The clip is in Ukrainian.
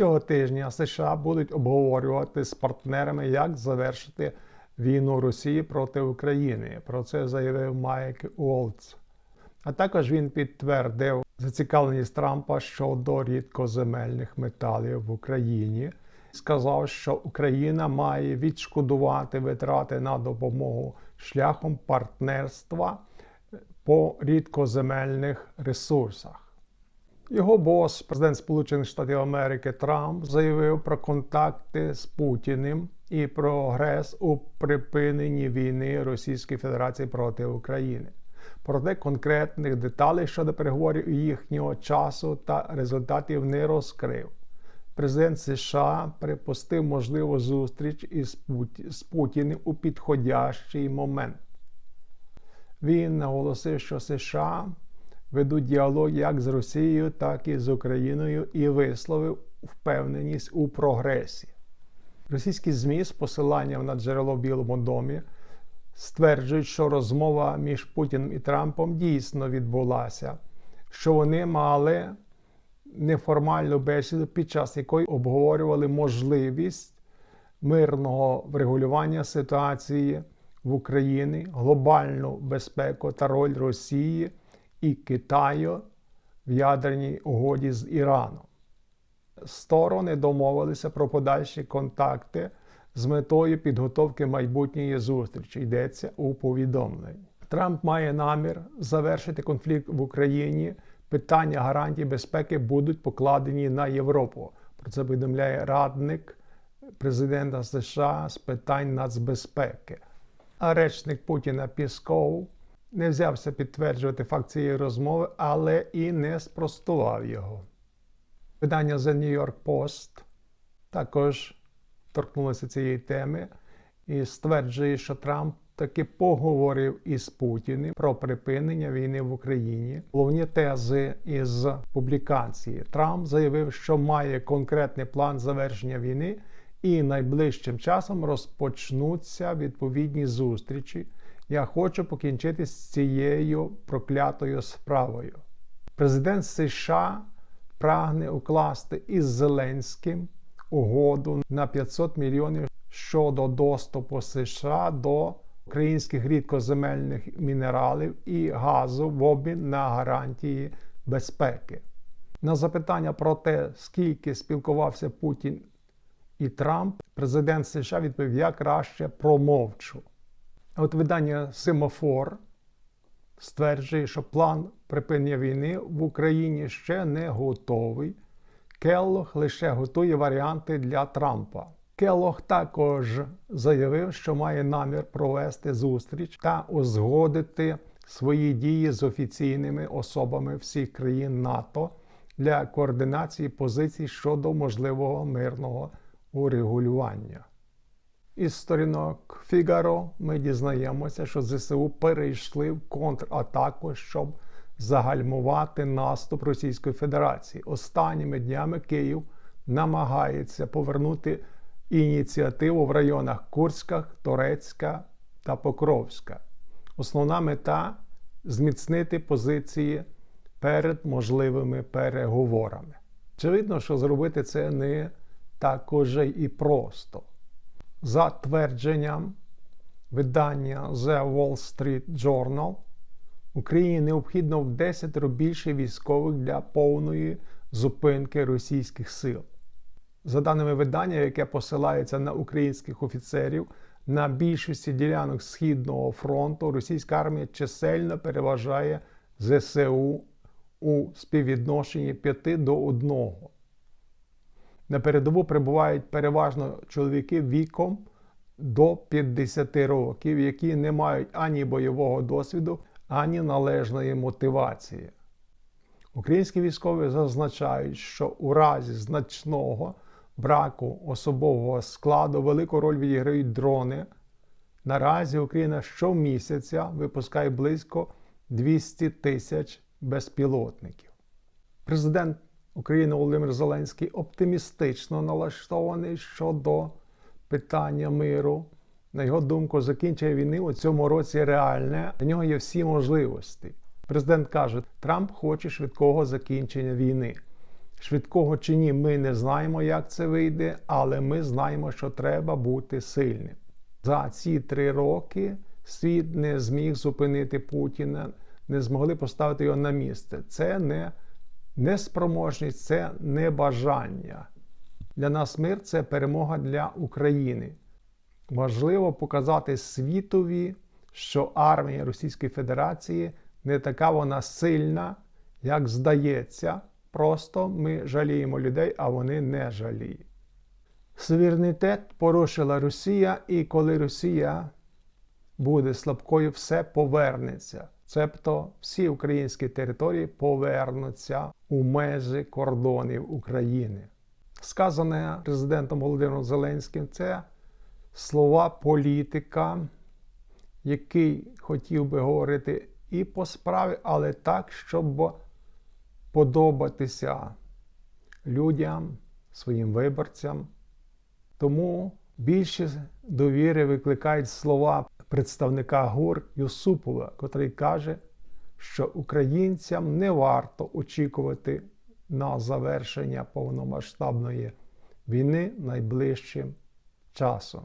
Цього тижня США будуть обговорювати з партнерами, як завершити війну Росії проти України. Про це заявив Майк Уолтс. А також він підтвердив зацікавленість Трампа щодо рідкоземельних металів в Україні. Сказав, що Україна має відшкодувати витрати на допомогу шляхом партнерства по рідкоземельних ресурсах. Його бос, президент Сполучених Штатів Америки Трамп, заявив про контакти з Путіним і прогрес у припиненні війни Російської Федерації проти України. Проте конкретних деталей щодо переговорів їхнього часу та результатів не розкрив. Президент США припустив можливу зустріч із Путі- з Путіним у підходящий момент. Він наголосив, що США ведуть діалог як з Росією, так і з Україною і висловив впевненість у прогресі. Російські ЗМІ з посиланням на джерело в Білому домі стверджують, що розмова між Путіним і Трампом дійсно відбулася, що вони мали неформальну бесіду, під час якої обговорювали можливість мирного врегулювання ситуації в Україні, глобальну безпеку та роль Росії і Китаю в ядерній угоді з Іраном. Сторони домовилися про подальші контакти з метою підготовки майбутньої зустрічі. Йдеться у повідомленні. Трамп має намір завершити конфлікт в Україні. Питання гарантій безпеки будуть покладені на Європу. Про це повідомляє радник президента США з питань нацбезпеки. А речник Путіна Пісков не взявся підтверджувати факт цієї розмови, але і не спростував його. Видання The New York Post також торкнулося цієї теми і стверджує, що Трамп таки поговорив із Путіним про припинення війни в Україні. Головні тези із публікації Трамп заявив, що має конкретний план завершення війни, і найближчим часом розпочнуться відповідні зустрічі. Я хочу покінчити з цією проклятою справою. Президент США прагне укласти із Зеленським угоду на 500 мільйонів щодо доступу США до українських рідкоземельних мінералів і газу в обмін на гарантії безпеки. На запитання про те, скільки спілкувався Путін і Трамп, президент США відповів: Я краще промовчу. От видання Семафор стверджує, що план припинення війни в Україні ще не готовий. Келлог лише готує варіанти для Трампа. Келлог також заявив, що має намір провести зустріч та узгодити свої дії з офіційними особами всіх країн НАТО для координації позицій щодо можливого мирного урегулювання. Із сторінок Фігаро ми дізнаємося, що ЗСУ перейшли в контратаку, щоб загальмувати наступ Російської Федерації. Останніми днями Київ намагається повернути ініціативу в районах Курська, Торецька та Покровська. Основна мета зміцнити позиції перед можливими переговорами. Очевидно, що зробити це не так уже і просто. За твердженням видання The Wall Street Journal, Україні необхідно в 10 більше військових для повної зупинки російських сил. За даними видання, яке посилається на українських офіцерів, на більшості ділянок Східного фронту російська армія чисельно переважає ЗСУ у співвідношенні 5 до 1. На передову прибувають переважно чоловіки віком до 50 років, які не мають ані бойового досвіду, ані належної мотивації. Українські військові зазначають, що у разі значного браку особового складу велику роль відіграють дрони. Наразі Україна щомісяця випускає близько 200 тисяч безпілотників. Президент України Володимир Зеленський оптимістично налаштований щодо питання миру. На його думку, закінчення війни у цьому році реальне. Для нього є всі можливості. Президент каже, Трамп хоче швидкого закінчення війни. Швидкого чи ні, ми не знаємо, як це вийде, але ми знаємо, що треба бути сильним. За ці три роки світ не зміг зупинити Путіна, не змогли поставити його на місце. Це не неспроможність, це не бажання. Для нас мир це перемога для України. Важливо показати світові, що армія Російської Федерації не така вона сильна, як здається. Просто ми жаліємо людей, а вони не жаліють. Суверенітет порушила Росія, і коли Росія буде слабкою, все повернеться. Цебто всі українські території повернуться у межі кордонів України. Сказане президентом Володимиром Зеленським, це слова політика, який хотів би говорити і по справі, але так, щоб подобатися людям, своїм виборцям. Тому більше довіри викликають слова представника ГУР Юсупова, котрий каже, що українцям не варто очікувати на завершення повномасштабної війни найближчим часом.